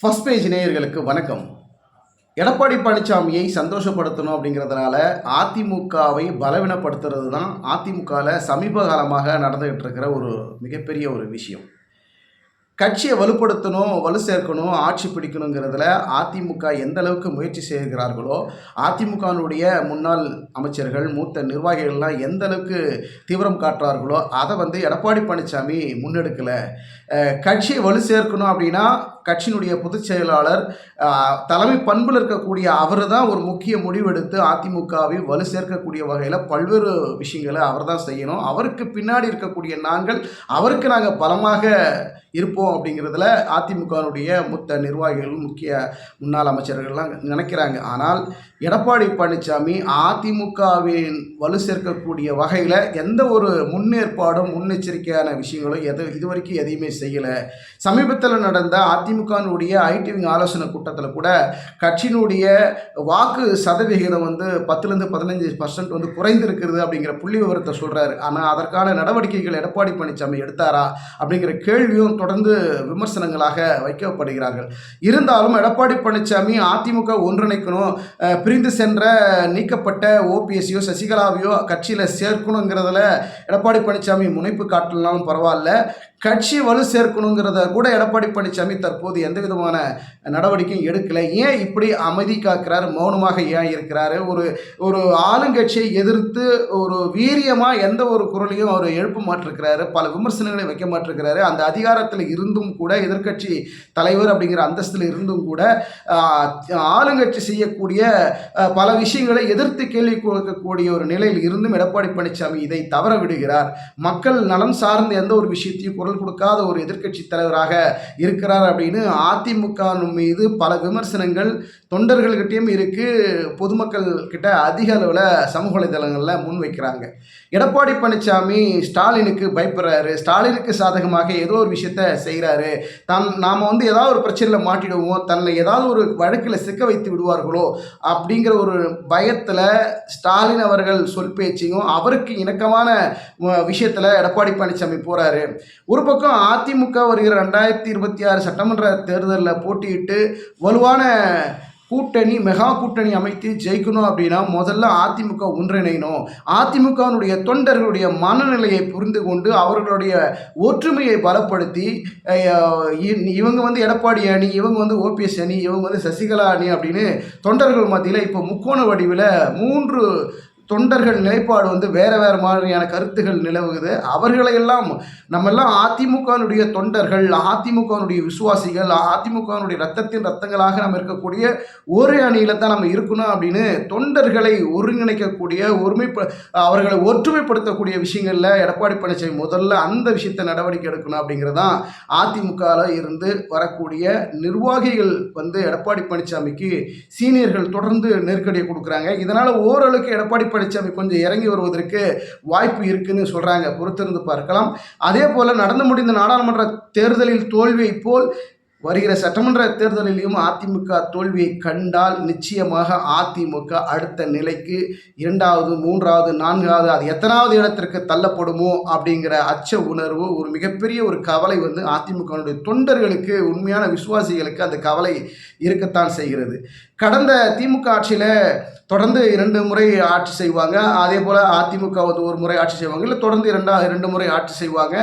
First page நேயர்களுக்கு வணக்கம். எடப்பாடி பழனிசாமியை சந்தோஷப்படுத்தணும் அப்படிங்கிறதுனால அதிமுகவை பலவீனப்படுத்துறது தான் அதிமுகவில் சமீப காலமாக நடந்துகிட்டு இருக்கிற ஒரு மிகப்பெரிய ஒரு விஷயம். கட்சியை வலுப்படுத்தணும் வலு சேர்க்கணும் ஆட்சி பிடிக்கணுங்கிறதுல அதிமுக எந்த அளவுக்கு முயற்சி செய்கிறார்களோ அதிமுகவினுடைய முன்னாள் அமைச்சர்கள் மூத்த நிர்வாகிகள்லாம் எந்த அளவுக்கு தீவிரம் காட்டுறார்களோ அதை வந்து எடப்பாடி பழனிசாமி முன்னெடுக்கலை. கட்சியை வலு சேர்க்கணும் அப்படின்னா கட்சியினுடைய பொதுச் செயலாளர் தலைமை பண்பில் இருக்கக்கூடிய அவர் தான் ஒரு முக்கிய முடிவெடுத்து அதிமுகவை வலு சேர்க்கக்கூடிய வகையில் பல்வேறு விஷயங்களை அவர் தான் செய்யணும். அவருக்கு பின்னாடி இருக்கக்கூடிய நாங்கள் அவருக்கு நாங்கள் பலமாக இருப்போம் அப்படிங்கிறதுல அதிமுகவினுடைய மூத்த நிர்வாகிகள் முக்கிய முன்னாள் அமைச்சர்கள்லாம் நினைக்கிறாங்க. ஆனால் எடப்பாடி பழனிசாமி திமுகவின் வலு சேர்க்கக்கூடிய வகையில் எந்த ஒரு முன்னேற்பாடும் முன்னெச்சரிக்கையான விஷயங்களும் எது இதுவரைக்கும் எதையுமே செய்யலை. சமீபத்தில் நடந்த அதிமுகனுடைய ஐடி விங் ஆலோசனை கூட்டத்தில் கூட கட்சியினுடைய வாக்கு சதவிகிதம் வந்து பத்துலேருந்து பதினஞ்சு பர்சன்ட் வந்து குறைந்திருக்கிறது அப்படிங்கிற புள்ளி விவரத்தை சொல்கிறாரு ஆனால் அதற்கான நடவடிக்கைகள் எடப்பாடி பழனிசாமி எடுத்தாரா அப்படிங்கிற கேள்வியும் தொடர்ந்து விமர்சனங்களாக வைக்கப்படுகிறார்கள். இருந்தாலும் எடப்பாடி பழனிசாமி அதிமுக ஒன்றிணைக்கணும் பிரிந்து சென்ற நீக்கப்பட்ட ஓபிஎஸ்சியோ சசிகலாவையோ கட்சியில் சேர்க்கணுங்கிறதுல எடப்பாடி பழனிசாமி முனைப்பு காட்டலனாலும் பரவாயில்ல. கட்சி வலு சேர்க்கணுங்கிறத கூட எடப்பாடி பழனிசாமி தற்போது எந்த விதமான நடவடிக்கையும் எடுக்கலை. ஏன் இப்படி அமைதி காக்கிறார் மௌனமாக ஏன் இருக்கிறாரு? ஒரு ஒரு ஆளுங்கட்சியை எதிர்த்து ஒரு வீரியமாக எந்த ஒரு குரலையும் அவர் எழுப்ப மாட்டிருக்கிறாரு. பல விமர்சனங்களை வைக்க மாட்டிருக்கிறாரு. அந்த அதிகாரத்தில் இருந்தும் கூட எதிர்க்கட்சி தலைவர் அப்படிங்கிற அந்தஸ்தில் இருந்தும் கூட ஆளுங்கட்சி செய்யக்கூடிய பல விஷயங்களை எதிர்த்து கேள்வி கொடுக்கக்கூடிய ஒரு நிலையில் இருந்தும் எடப்பாடி பழனிசாமி இதை தவற விடுகிறார். மக்கள் நலம் சார்ந்த எந்த ஒரு விஷயத்தையும் குரல் கொடுக்காத ஒரு எதிர்க்கட்சி தலைவராக இருக்கிறார் அப்படின்னு அதிமுக மீது பல விமர்சனங்கள் தொண்டர்கள்கிட்டயும் இருக்கு. பொதுமக்கள் கிட்ட அதிக அளவில் சமூக வலைதளங்களில் முன்வைக்கிறாங்க எடப்பாடி பழனிசாமி ஸ்டாலினுக்கு பயப்படுறாரு. ஸ்டாலினுக்கு சாதகமாக ஏதோ ஒரு விஷயத்த செய்கிறாரு தம் நாம் வந்து ஏதாவது ஒரு பிரச்சனையில் மாட்டிடுவோம். தன்னை ஏதாவது ஒரு வழக்கில் சிக்க வைத்து விடுவார்களோ அப்படிங்கிற ஒரு பயத்தில் ஸ்டாலின் அவர்கள் சொல் பேச்சையும் அவருக்கு இணக்கமான விஷயத்தில் எடப்பாடி பழனிசாமி போகிறாரு ஒரு பக்கம் அதிமுக வருகிற ரெண்டாயிரத்தி இருபத்தி ஆறு சட்டமன்ற தேர்தலில் போட்டியிட்டு வலுவான கூட்டணி மெகா கூட்டணி அமைத்து ஜெயிக்கணும் அப்படின்னா முதல்ல அதிமுக ஒன்றிணையணும். அதிமுகவினுடைய தொண்டர்களுடைய மனநிலையை புரிந்து கொண்டு அவர்களுடைய ஒற்றுமையை பலப்படுத்தி இவங்க வந்து எடப்பாடி அணி இவங்க வந்து ஓபிஎஸ் அணி இவங்க வந்து சசிகலா அணி அப்படின்னு தொண்டர்கள் மத்தியில் இப்போ முக்கோண வடிவில் மூன்று தொண்டர்கள் நிலைப்பாடு வந்து வேறு வேறு மாதிரியான கருத்துகள் நிலவுகுது. அவர்களையெல்லாம் நம்மெல்லாம் அதிமுகனுடைய தொண்டர்கள் அதிமுகனுடைய விசுவாசிகள் அதிமுகனுடைய ரத்தத்தின் ரத்தங்களாக நம்ம இருக்கக்கூடிய ஒரே அணியில் தான் நம்ம இருக்கணும் அப்படின்னு தொண்டர்களை ஒருங்கிணைக்கக்கூடிய ஒருமை அவர்களை ஒற்றுமைப்படுத்தக்கூடிய விஷயங்களில் எடப்பாடி பழனிசாமி முதல்ல அந்த விஷயத்தை நடவடிக்கை எடுக்கணும் அப்படிங்கிறது தான் அதிமுகவில் இருந்து வரக்கூடிய நிர்வாகிகள் வந்து எடப்பாடி பழனிசாமிக்கு சீனியர்கள் தொடர்ந்து நெருக்கடியை கொடுக்குறாங்க. இதனால் ஓரளவுக்கு எடப்பாடி பழனிசாமி கொஞ்சம் இறங்கி வருவதற்கு வாய்ப்பு இருக்குன்னு சொல்கிறாங்க பொறுத்திருந்து பார்க்கலாம். அதே போல் நடந்து முடிந்த நாடாளுமன்ற தேர்தலில் தோல்வியை போல் வருகிற சட்டமன்ற தேர்தலிலும் அதிமுக தோல்வியை கண்டால் நிச்சயமாக அதிமுக அடுத்த நிலைக்கு இரண்டாவது மூன்றாவது நான்காவது அது எத்தனாவது இடத்திற்கு தள்ளப்படுமோ அப்படிங்கிற அச்ச உணர்வு ஒரு மிகப்பெரிய ஒரு கவலை வந்து அதிமுகவுடைய தொண்டர்களுக்கு உண்மையான விசுவாசிகளுக்கு அந்த கவலை இருக்கத்தான் செய்கிறது. கடந்த திமுக ஆட்சியில் தொடர்ந்து இரண்டு முறை ஆட்சி செய்வாங்க. அதே போல் அதிமுக வந்து ஒரு முறை ஆட்சி செய்வாங்க. இல்லை தொடர்ந்து இரண்டா இரண்டு முறை ஆட்சி செய்வாங்க.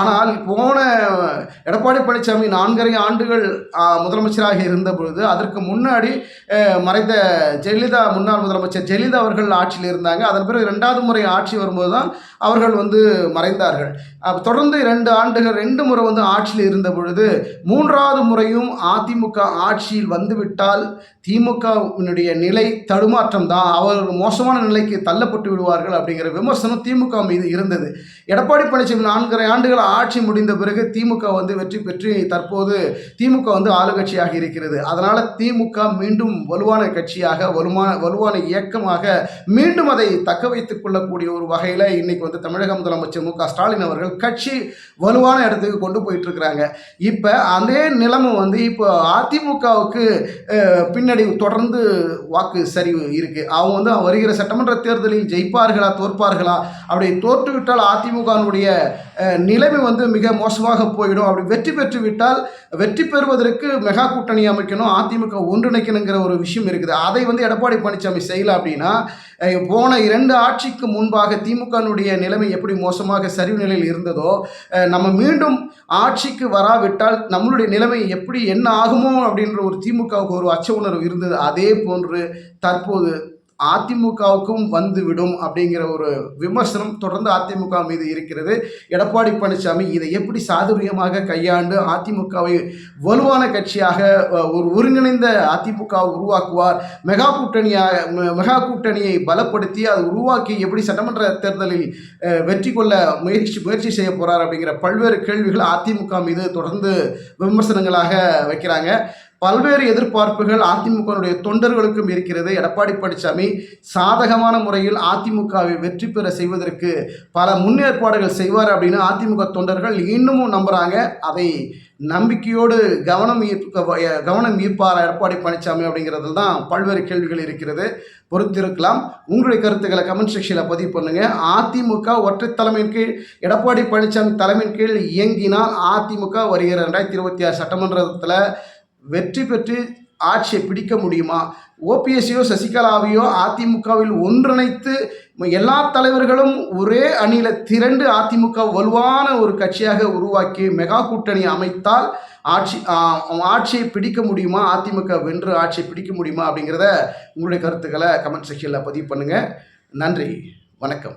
ஆனால் போன எடப்பாடி பழனிசாமி நான்கரை ஆண்டுகள் முதலமைச்சராக இருந்த பொழுது அதற்கு முன்னாடி மறைந்த ஜெயலலிதா முன்னாள் முதலமைச்சர் ஜெயலலிதா அவர்கள் ஆட்சியில் இருந்தாங்க. அதன் பிறகு இரண்டாவது முறை ஆட்சி வரும்போது தான் அவர்கள் வந்து மறைந்தார்கள். தொடர்ந்து இரண்டு ஆண்டுகள் ரெண்டு முறை வந்து ஆட்சியில் இருந்த பொழுது மூன்றாவது முறையும் அதிமுக ஆட்சி ஆட்சியில் வந்துவிட்டால் திமுகவினுடைய நிலை தடுமாற்றம் தான் அவர்கள் மோசமான நிலைக்கு தள்ளப்பட்டு விடுவார்கள் அப்படிங்கிற விமர்சனம் திமுக மீது இருந்தது. எடப்பாடி பழனிசாமி நான்கரை ஆண்டுகள் ஆட்சி முடிந்த பிறகு திமுக வந்து வெற்றி பெற்று தற்போது திமுக வந்து ஆளுங்கட்சியாக இருக்கிறது. அதனால் திமுக மீண்டும் வலுவான கட்சியாக வலுவான வலுவான இயக்கமாக மீண்டும் அதை தக்க வைத்துக் கொள்ளக்கூடிய ஒரு வகையில் இன்னைக்கு வந்து தமிழக முதலமைச்சர் மு க ஸ்டாலின் அவர்கள் கட்சி வலுவான இடத்துக்கு கொண்டு போயிட்டு இருக்கிறாங்க இப்போ அதே நிலைமை வந்து இப்போ அதிமுகவுக்கு பின்னாடி தொடர்ந்து வாக்கு சரிவு இருக்கு. அவங்க வந்து வருகிற சட்டமன்ற தேர்தலில் ஜெயிப்பார்களா தோற்பார்களா? அப்படி தோற்றுவிட்டால் அதிமுக திமுகவினுடைய நிலைமை வந்து மிக மோசமாக போயிடும். அப்படி வெற்றி பெற்று விட்டால் வெற்றி பெறுவதற்கு மெகா கூட்டணி அமைக்கணும் அதிமுக ஒன்றிணைக்கணுங்கிற ஒரு விஷயம் இருக்குது. அதை வந்து எடப்பாடி பழனிசாமி செய்யலை அப்படின்னா போன இரண்டு ஆட்சிக்கு முன்பாக திமுகனுடைய நிலைமை எப்படி மோசமாக சரிவு நிலையில் இருந்ததோ நம்ம மீண்டும் ஆட்சிக்கு வராவிட்டால் நம்மளுடைய நிலைமை எப்படி என்ன ஆகுமோ அப்படின்ற ஒரு திமுகவுக்கு ஒரு அச்ச உணர்வு இருந்தது. அதே போன்று தற்போது அதிமுகவுக்கும் வந்துவிடும் அப்படிங்கிற ஒரு விமர்சனம் தொடர்ந்து அதிமுக மீது இருக்கிறது. எடப்பாடி பழனிசாமி இதை எப்படி சாதுரியமாக கையாண்டு அதிமுகவை வலுவான கட்சியாக ஒரு ஒருங்கிணைந்த அதிமுகவை உருவாக்குவார் மெகா கூட்டணியாக மெகா கூட்டணியை பலப்படுத்தி அதை உருவாக்கி எப்படி சட்டமன்ற தேர்தலில் வெற்றி கொள்ள முயற்சி முயற்சி செய்ய போறார் அப்படிங்கிற பல்வேறு கேள்விகள் அதிமுக மீது தொடர்ந்து விமர்சனங்களாக வைக்கிறாங்க. பல்வேறு எதிர்பார்ப்புகள் அதிமுகனுடைய தொண்டர்களுக்கும் இருக்கிறது. எடப்பாடி பழனிசாமி சாதகமான முறையில் அதிமுகவை வெற்றி பெற செய்வதற்கு பல முன்னேற்பாடுகள் செய்வார் அப்படின்னு அதிமுக தொண்டர்கள் இன்னமும் நம்புகிறாங்க அதை நம்பிக்கையோடு கவனம் ஈர்க்க கவனம் ஈர்ப்பார் எடப்பாடி பழனிசாமி அப்படிங்கிறதுல தான் பல்வேறு கேள்விகள் இருக்கிறது. பொறுத்திருக்கலாம். உங்களுடைய கருத்துக்களை கமெண்ட் செக்ஷனில் பதிவு பண்ணுங்கள் அதிமுக ஒற்றை தலைமையின் கீழ் எடப்பாடி பழனிசாமி தலைமையின் கீழ் இயங்கினால் அதிமுக வருகிற ரெண்டாயிரத்தி இருபத்தி ஆறு சட்டமன்றத்தில் வெற்றி பெற்று ஆட்சியை பிடிக்க முடியுமா? ஓபிஎஸ்சியோ சசிகலாவையோ அதிமுகவில் ஒன்றிணைத்து எல்லா தலைவர்களும் ஒரே அணியில் திரண்டு அதிமுக வலுவான ஒரு கட்சியாக உருவாக்கி மெகா கூட்டணி அமைத்தால் ஆட்சி ஆட்சியை பிடிக்க முடியுமா? அதிமுக வென்று ஆட்சியை பிடிக்க முடியுமா? அப்படிங்கிறத உங்களுடைய கருத்துக்களை கமெண்ட் செக்ஷனில் பதிவு பண்ணுங்கள் நன்றி. வணக்கம்.